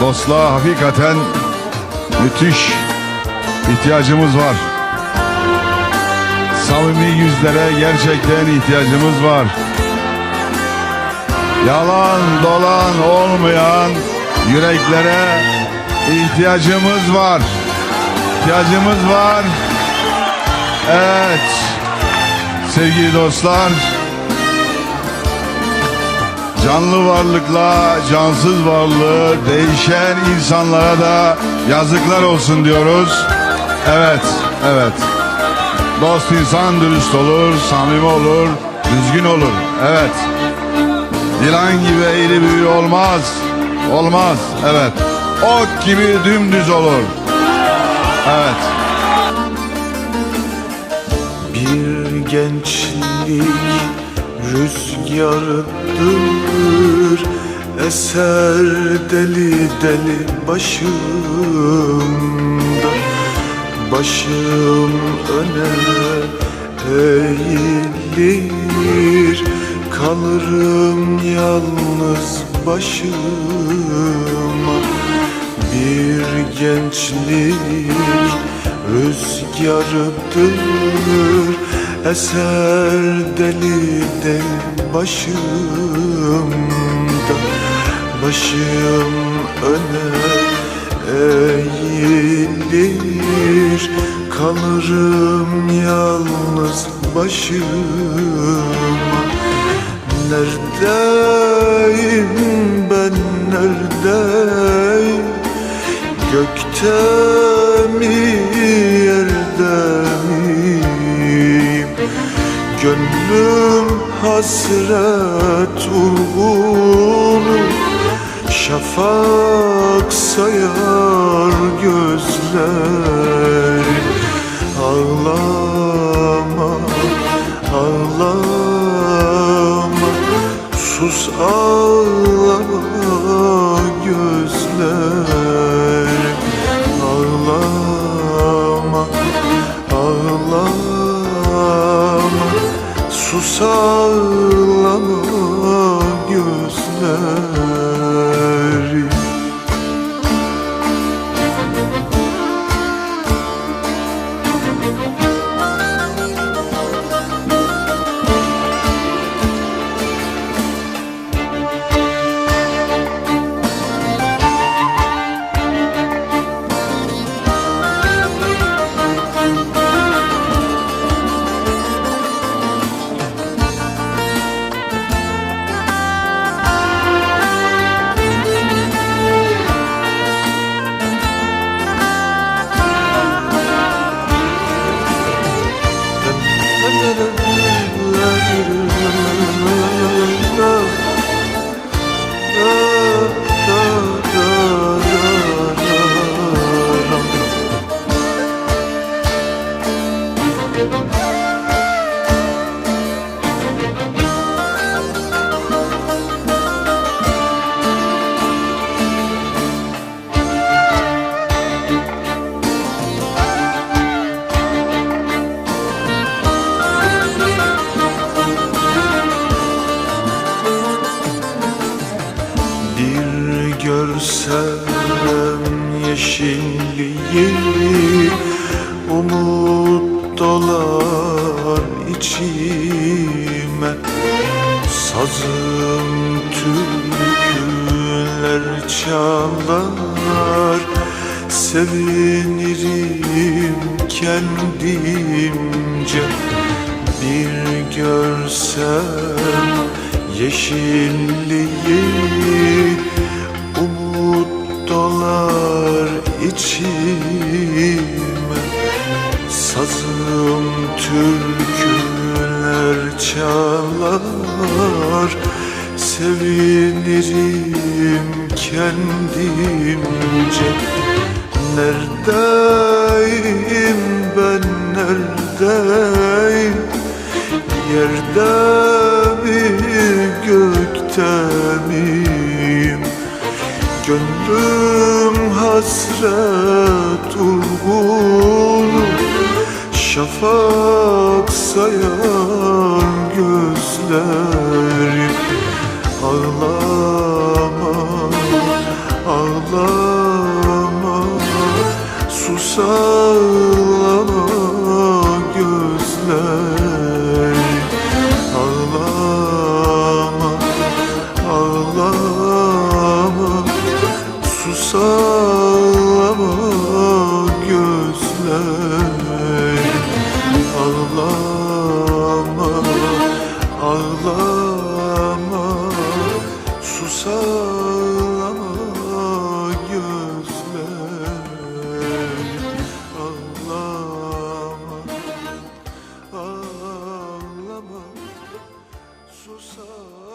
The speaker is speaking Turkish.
Dostluğa hakikaten müthiş ihtiyacımız var. Samimi yüzlere gerçekten ihtiyacımız var. Yalan dolan olmayan yüreklere ihtiyacımız var. İhtiyacımız var. Evet. Sevgili dostlar. Canlı varlıkla cansız varlığı değişen insanlara da yazıklar olsun diyoruz. Evet, evet. Dost insan dürüst olur, samimi olur, düzgün olur. Evet. Yılan gibi eğri büğrü olmaz. Olmaz. Evet. Ok gibi dümdüz olur. Evet. Bir gençlik rüzgarıdır Eser deli deli başımda. Başım öne eğilir Kalırım yalnız başıma. Bir gençlik rüzgarıdır Eser deli deli başımda Başım öne eğilir. Kalırım yalnız başıma. Neredeyim ben neredeyim? Gökte mi hasret urgun Şafak sayar gözler. Ağlama, ağlama Sus ağlama gözler Sus ağlama gözler Umut dolar içime Sazım türküler çalar Sevinirim kendimce Bir görsem yeşilliği çalar Sevinirim kendimce. Neredeyim ben neredeyim? Yerde mi gökte miyim Gönlüm hasret urgun Şafak sayan gözlerim Ağlama, ağlama. Susallama gözler Ağlama, ağlama. Susallama gözler so